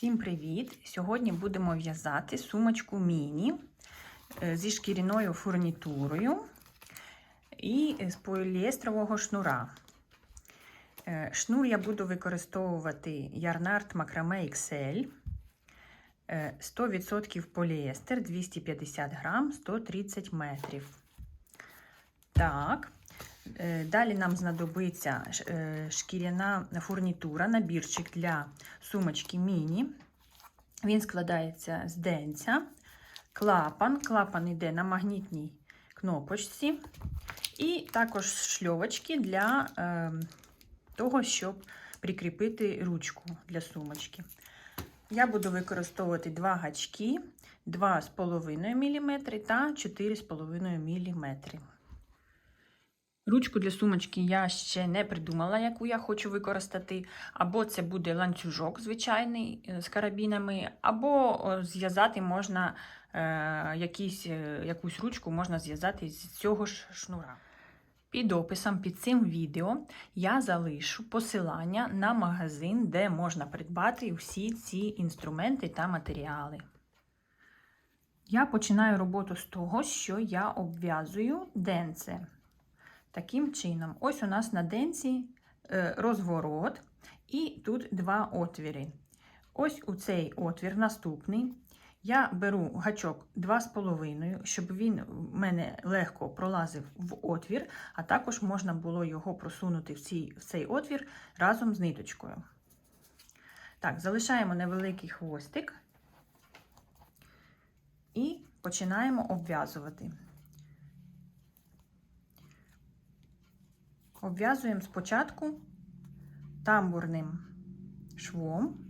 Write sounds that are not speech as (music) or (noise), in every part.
Всім привіт! Сьогодні будемо в'язати сумочку міні е, зі шкіряною фурнітурою і з поліестрового шнура. Е, Шнур я буду використовувати Ярнард Макраме XL. е, 100% поліестер, 250 грам, 130 метрів. Так. Е, Далі нам знадобиться е, шкіряна фурнітура, набірчик для сумочки міні. Він складається з денця, клапан. Клапан йде на магнітній кнопочці. І також шльовочки для е, того, щоб прикріпити ручку для сумочки. Я буду використовувати два гачки 2,5 мм та 4,5 мм. Ручку для сумочки я ще не придумала, яку я хочу використати. Або це буде ланцюжок звичайний е, з карабінами, або зв'язати можна е, якісь, е, якусь ручку можна зв'язати з цього ж шнура. Під описом під цим відео я залишу посилання на магазин, де можна придбати всі ці інструменти та матеріали. Я починаю роботу з того, що я обв'язую денце. Таким чином, ось у нас на денці е, розворот, і тут два отвіри. Ось у цей отвір наступний. Я беру гачок 2,5, щоб він в мене легко пролазив в отвір, а також можна було його просунути в цей, в цей отвір разом з ниточкою. Так, залишаємо невеликий хвостик і починаємо обв'язувати. Обв'язуємо спочатку тамбурним швом.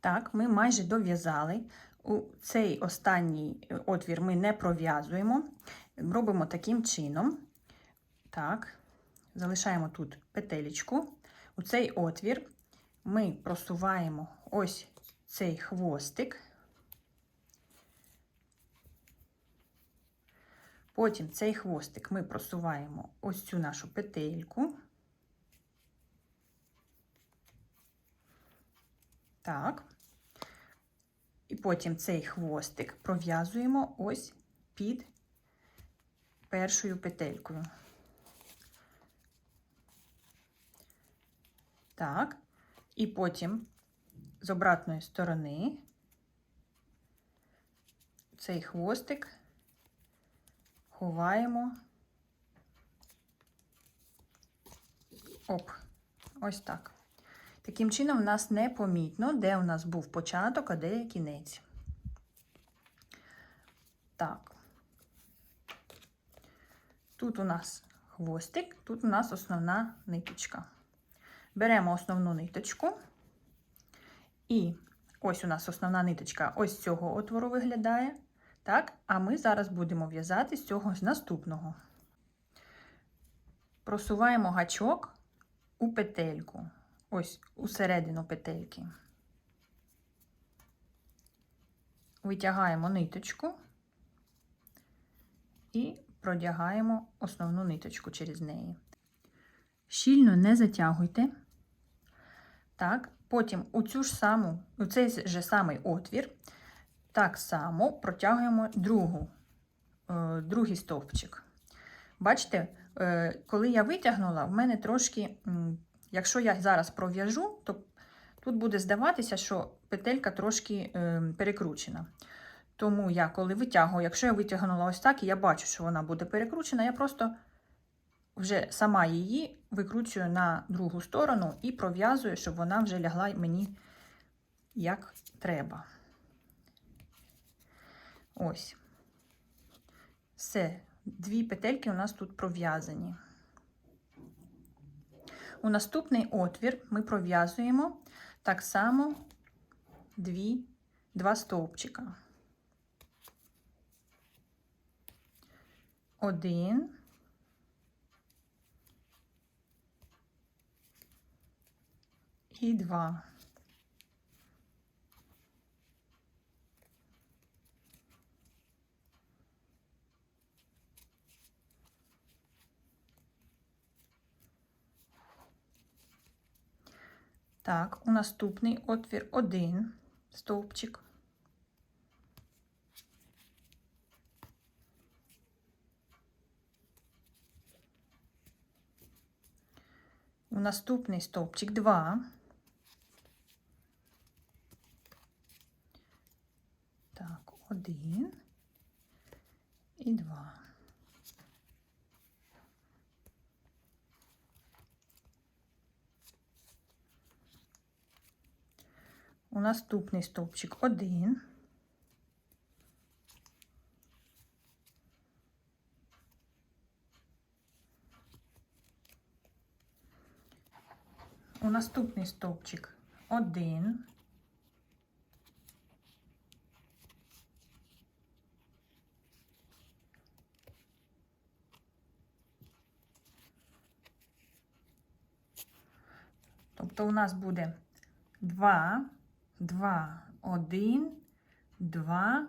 Так, ми майже дов'язали. У цей останній е, отвір ми не пров'язуємо. Робимо таким чином. Так, залишаємо тут петелечку. У цей отвір ми просуваємо ось цей хвостик. Потім цей хвостик ми просуваємо ось цю нашу петельку. Так. І потім цей хвостик пров'язуємо ось під першою петелькою. Так. І потім з обратної сторони цей хвостик ховаємо. Оп, ось так. Таким чином, в нас непомітно, де у нас був початок, а де кінець. Так. Тут у нас хвостик, тут у нас основна ниточка. Беремо основну ниточку. І ось у нас основна ниточка ось цього отвору виглядає. Так, а ми зараз будемо в'язати з цього з наступного. Просуваємо гачок у петельку ось у середину петельки. Витягаємо ниточку і продягаємо основну ниточку через неї. Щільно не затягуйте. Так, потім у цю ж саму, у цей же самий отвір, так само протягуємо другу, е, другий стовпчик. Бачите, е, коли я витягнула, в мене трошки, якщо я зараз пров'яжу, то тут буде здаватися, що петелька трошки е, перекручена. Тому я, коли витягую, якщо я витягнула ось так, і я бачу, що вона буде перекручена, я просто вже сама її викручую на другу сторону і пров'язую, щоб вона вже лягла мені як треба. Ось. Все, дві петельки у нас тут пров'язані. У наступний отвір ми пров'язуємо так само дві, два стовпчика. Один. І два. Так, у наступний отвір один стовпчик. У наступний стовпчик два. Так, один і два. У наступний стовпчик один. У наступний стовпчик один. Тобто у нас буде 2, 2, 1, 2,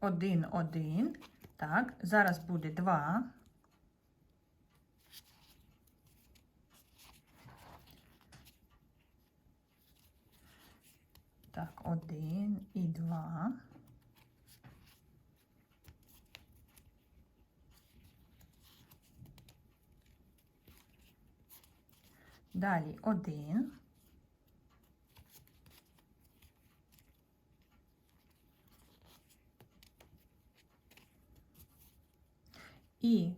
1, 1. Так, зараз буде 2. Так, 1 і 2. Далі 1. І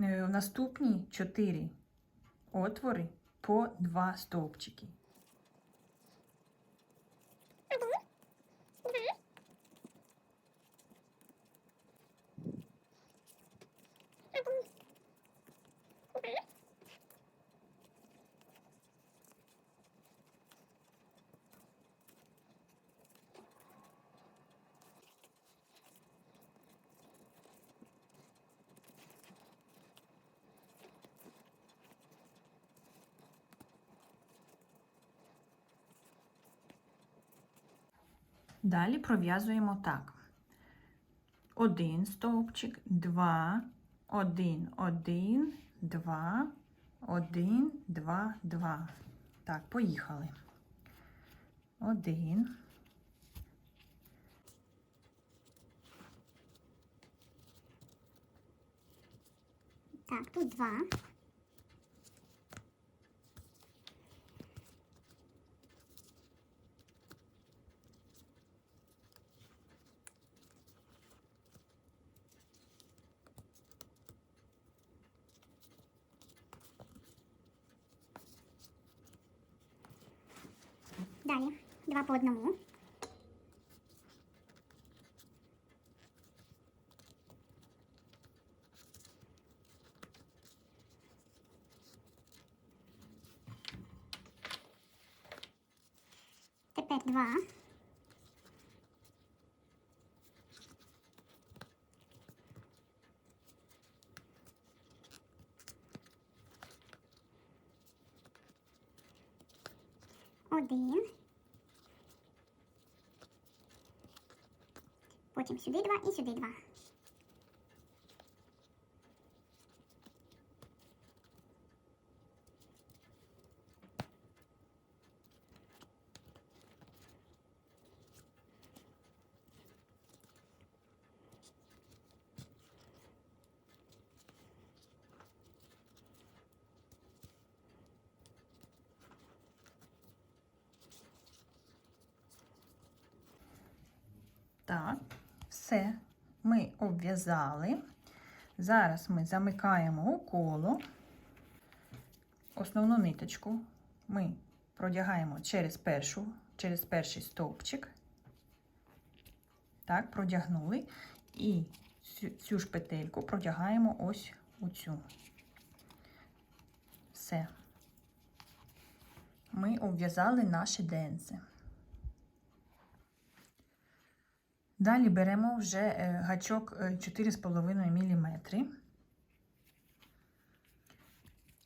е, наступні 4 отвори по 2 стовпчики. Далі пров'язуємо так. Один стовпчик, два, один, один, два, один, два, два. Так, поїхали. Один. Так, тут два. Далі два по одному. Тепер два. Один. потім сюди 2 і сюди 2. Обв'язали. Зараз ми замикаємо у коло. Основну ниточку ми продягаємо через першу, через перший стовпчик. Так, продягнули. І цю, цю ж петельку продягаємо ось у цю. Все. Ми обв'язали наші денце. Далі беремо вже е, гачок е, 4,5 мм.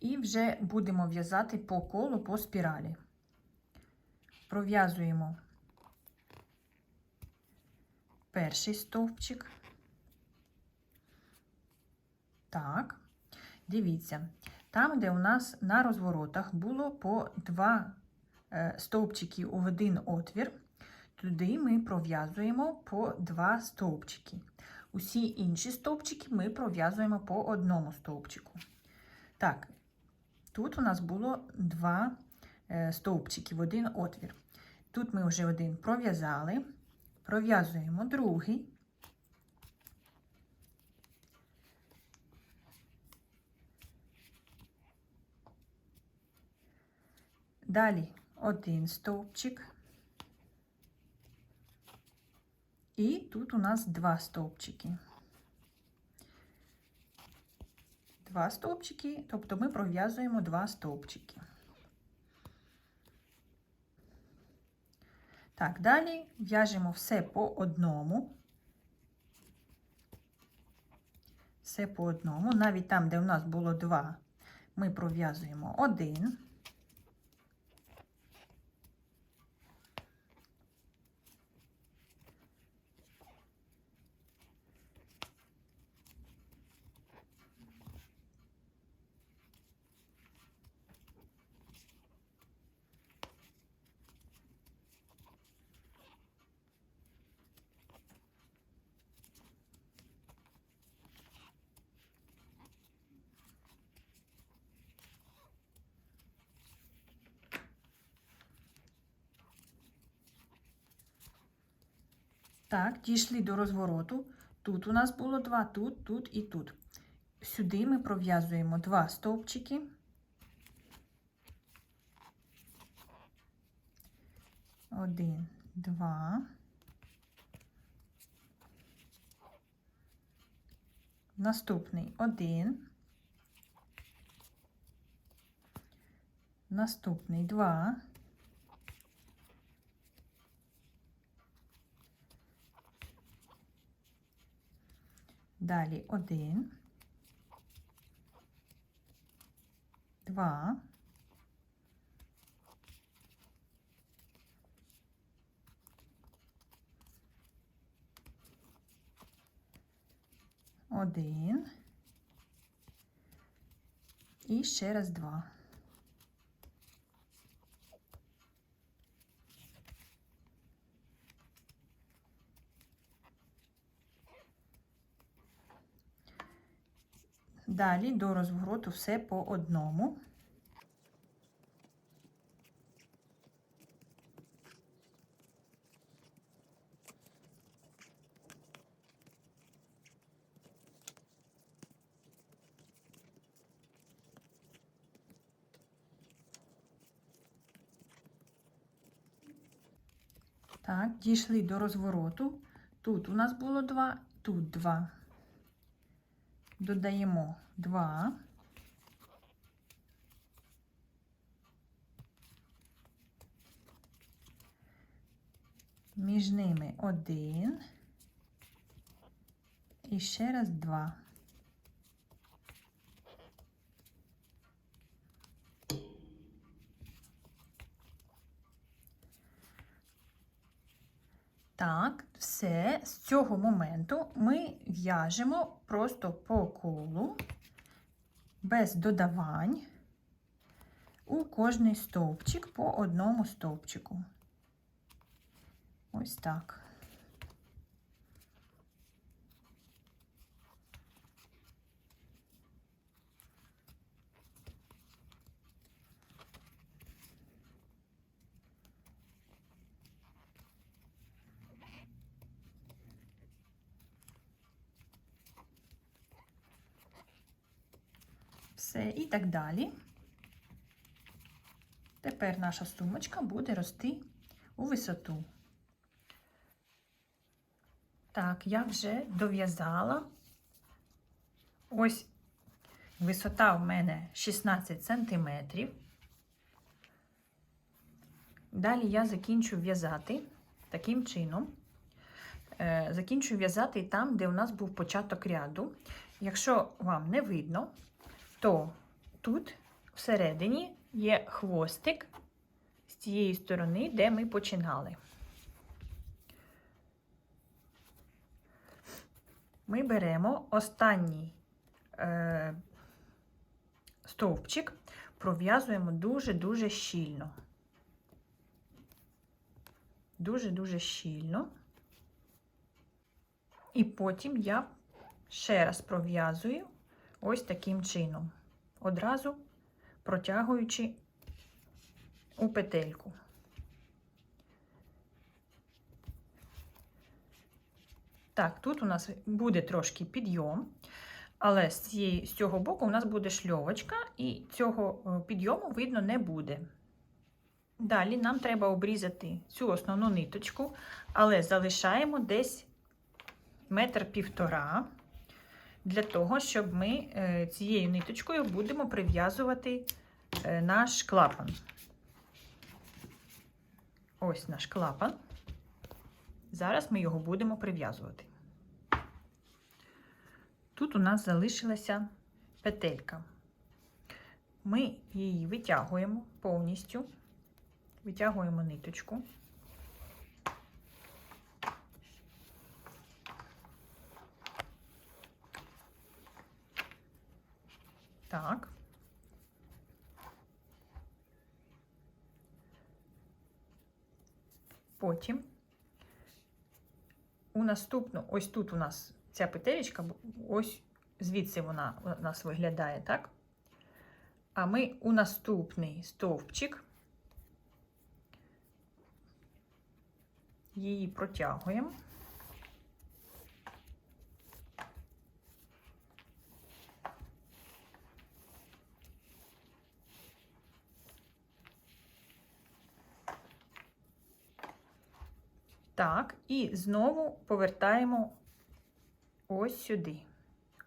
І вже будемо в'язати по колу по спіралі. Пров'язуємо перший стовпчик. Так, дивіться, там, де у нас на розворотах було по два е, стовпчики у один отвір, туди ми пров'язуємо по два стовпчики. Усі інші стовпчики ми пров'язуємо по одному стовпчику. Так, тут у нас було два е, стовпчики в один отвір. Тут ми вже один пров'язали, пров'язуємо другий. Далі один стовпчик. І тут у нас два стовпчики. Два стовпчики, тобто ми пров'язуємо два стовпчики. Так, далі в'яжемо все по одному. Все по одному. Навіть там, де у нас було два, ми пров'язуємо один. Так, дійшли до розвороту. Тут у нас було два, тут, тут і тут. Сюди ми пров'язуємо два стовпчики. Один, два. Наступний один. Наступний два. Далі один, два, один. І ще раз два. Далі до розвороту все по одному. Так, дійшли до розвороту. Тут у нас було два, тут два. Додаємо два. Між ними один. І ще раз два. Так, все, з цього моменту ми в'яжемо просто по колу, без додавань, у кожний стовпчик по одному стовпчику. Ось так. Все, і так далі. Тепер наша сумочка буде рости у висоту. Так, я вже дов'язала. Ось висота в мене 16 см. Далі я закінчу в'язати таким чином. Е, Закінчу в'язати там, де у нас був початок ряду. Якщо вам не видно, то тут всередині є хвостик з тієї сторони, де ми починали. Ми беремо останній е, стовпчик, пров'язуємо дуже-дуже щільно. Дуже-дуже щільно. І потім я ще раз пров'язую ось таким чином, одразу протягуючи у петельку. Так, тут у нас буде трошки підйом, але з, цієї, з цього боку у нас буде шльовочка, і цього е, підйому видно не буде. Далі нам треба обрізати цю основну ниточку, але залишаємо десь метр півтора для того, щоб ми е, цією ниточкою будемо прив'язувати е, наш клапан. Ось наш клапан. Зараз ми його будемо прив'язувати. Тут у нас залишилася петелька. Ми її витягуємо повністю, витягуємо ниточку. Так. Потім у наступну, ось тут у нас ця петелечка, ось звідси вона у нас виглядає, так? А ми у наступний стовпчик її протягуємо. Так, і знову повертаємо ось сюди.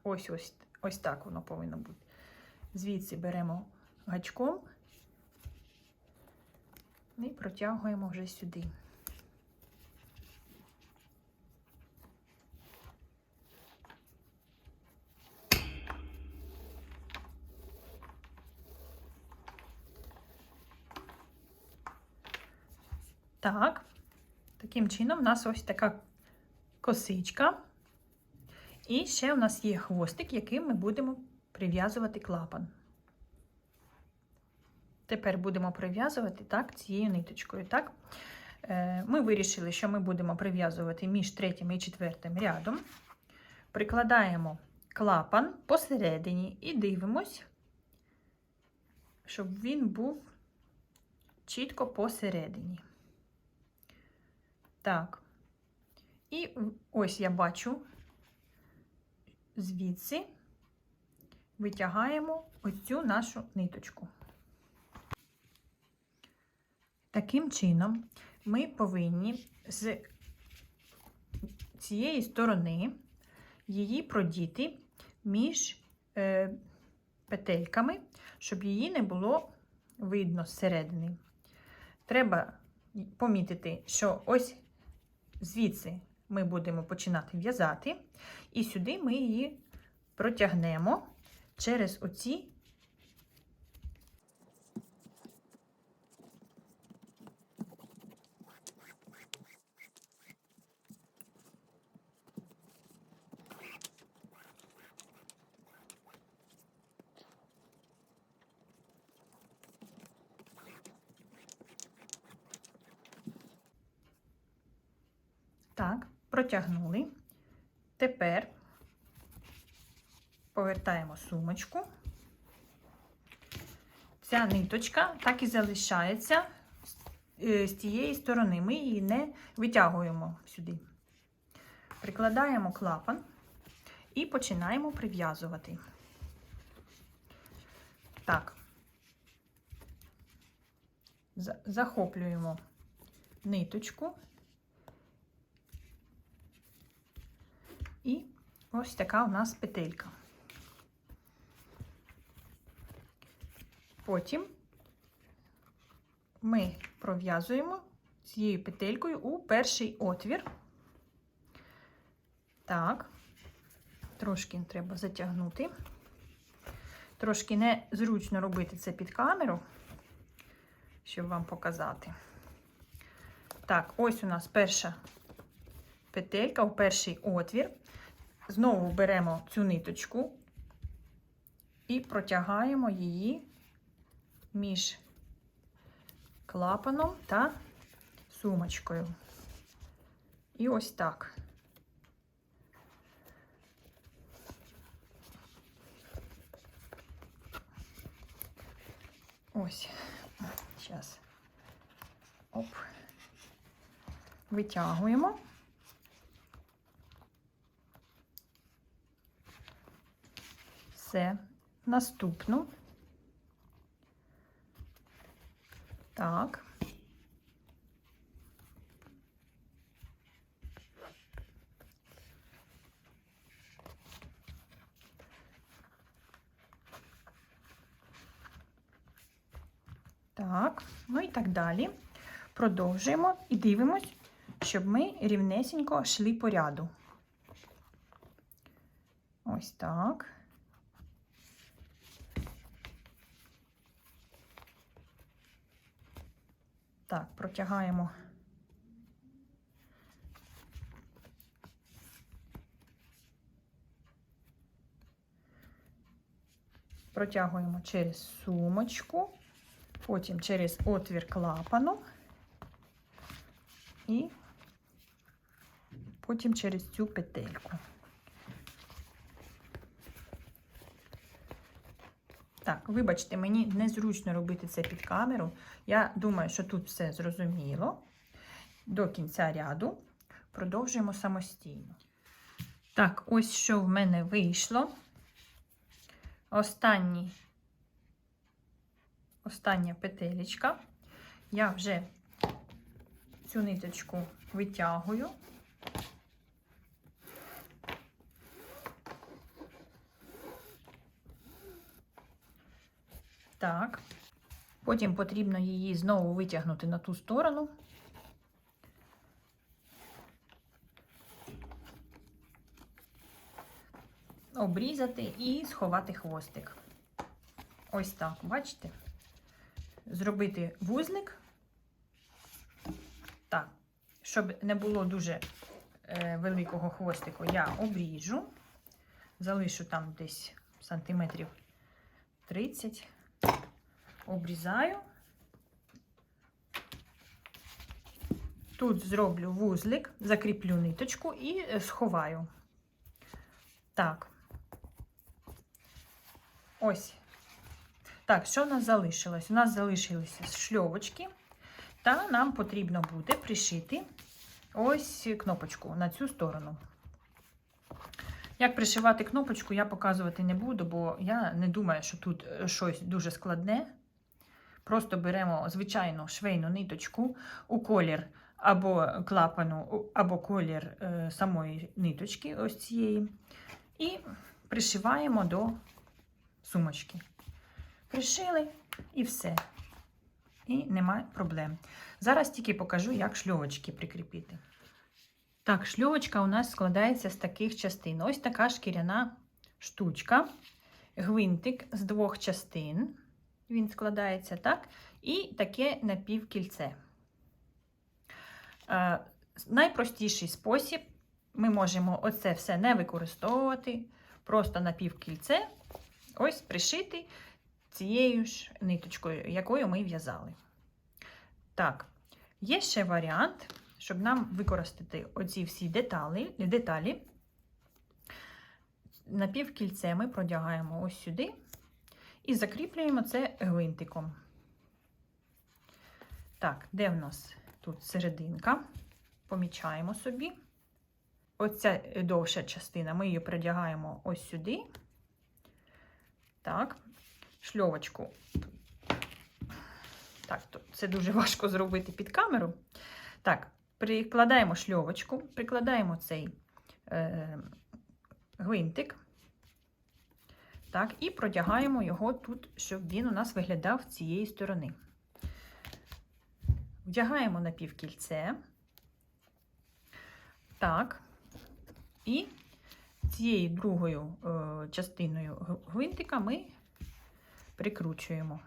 Ось ось ось так воно повинно бути. Звідси беремо гачком і протягуємо вже сюди. Так, таким чином у нас ось така косичка. І ще у нас є хвостик, яким ми будемо прив'язувати клапан. Тепер будемо прив'язувати так, цією ниточкою. Так? Е, Ми вирішили, що ми будемо прив'язувати між третім і четвертим рядом. Прикладаємо клапан посередині і дивимось, щоб він був чітко посередині. Так. І ось я бачу звідси витягаємо оцю нашу ниточку. Таким чином, ми повинні з цієї сторони її продіти між е, петельками, щоб її не було видно зсередини. Треба помітити, що ось звідси ми будемо починати в'язати, і сюди ми її протягнемо через оці. Так, протягнули. Тепер повертаємо сумочку. Ця ниточка так і залишається е, з тієї сторони. Ми її не витягуємо сюди. Прикладаємо клапан і починаємо прив'язувати. Так. Захоплюємо ниточку. І ось така у нас петелька. Потім ми пров'язуємо цією петелькою у перший отвір. Так, трошки треба затягнути. Трошки незручно робити це під камеру, щоб вам показати. Так, ось у нас перша петелька у перший отвір. Знову беремо цю ниточку і протягаємо її між клапаном та сумочкою. І ось так. Ось. Зараз. Оп. Витягуємо. Все. Наступну. Так. Так, ну і так далі. Продовжуємо і дивимось, щоб ми рівнесенько йшли по ряду. Ось так. Так, протягаємо. Протягуємо через сумочку, потім через отвір клапану і потім через цю петельку. Так, вибачте, мені незручно робити це під камеру. Я думаю, що тут все зрозуміло. До кінця ряду продовжуємо самостійно. Так, ось що в мене вийшло. Останній, остання петелечка. Я вже цю ниточку витягую. Так. Потім потрібно її знову витягнути на ту сторону. Обрізати і сховати хвостик. Ось так, бачите? Зробити вузлик. Так, щоб не було дуже е, великого хвостику, я обріжу, залишу там десь сантиметрів 30 обрізаю. Тут зроблю вузлик, закріплю ниточку і е, сховаю. Так. Ось. Так, що у нас залишилось? У нас залишилися шльовочки, та нам потрібно буде пришити ось кнопочку на цю сторону. Як пришивати кнопочку, я показувати не буду, бо я не думаю, що тут е, щось дуже складне. Просто беремо звичайну швейну ниточку у колір або клапану, або колір е, самої ниточки, ось цієї, і пришиваємо до сумочки. Пришили і все. І немає проблем. Зараз тільки покажу, як шльовочки прикріпити. Так, шльовочка у нас складається з таких частин. Ось така шкіряна штучка, гвинтик з двох частин. Він складається так. І таке напівкільце. Е, найпростіший спосіб ми можемо оце все не використовувати, просто напівкільце ось пришити цією ж ниточкою, якою ми в'язали. Так, є ще варіант, щоб нам використати оці всі деталі, деталі. Напівкільце ми продягаємо ось сюди і закріплюємо це гвинтиком. Так, де в нас тут серединка? Помічаємо собі. Оця довша частина, ми її продягаємо ось сюди. Так. шльовочку. Так, це дуже (laughs) важко зробити під камеру. Так, прикладаємо шльовочку, прикладаємо цей е, гвинтик. Так, і протягаємо його тут, щоб він у нас виглядав з цієї сторони. Вдягаємо на півкільце. Так. І цією другою е, частиною гвинтика ми прикручуємо.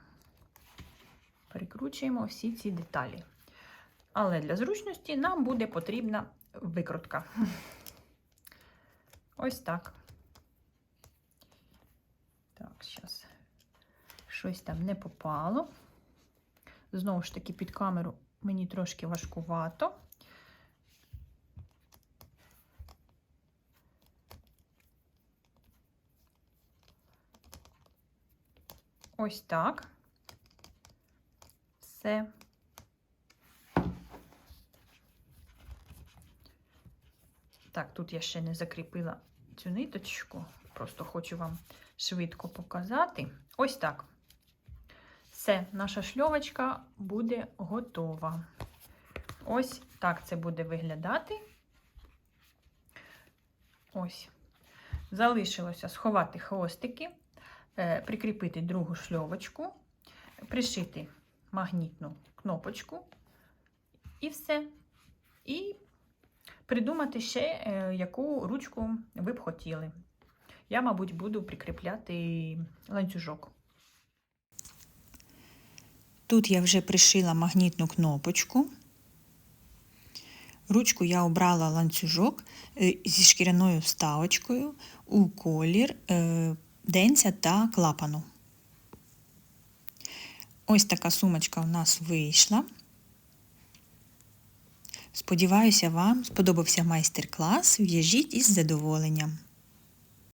Прикручуємо всі ці деталі. Але для зручності нам буде потрібна викрутка. (laughs) Ось так. Так, зараз щось там не попало. Знову ж таки, під камеру мені трошки важкувато. Ось так. Все. Так, тут я ще не закріпила цю ниточку. Просто хочу вам швидко показати. Ось так. Все, наша шльовочка буде готова. Ось так це буде виглядати. Ось. Залишилося сховати хвостики, е, прикріпити другу шльовочку, пришити магнітну кнопочку і все. І придумати ще, е, яку ручку ви б хотіли. Я, мабуть, буду прикріпляти ланцюжок. Тут я вже пришила магнітну кнопочку. Ручку я обрала ланцюжок е, зі шкіряною вставочкою у колір е, денця та клапану. Ось така сумочка у нас вийшла. Сподіваюся, вам сподобався майстер-клас. В'яжіть із задоволенням.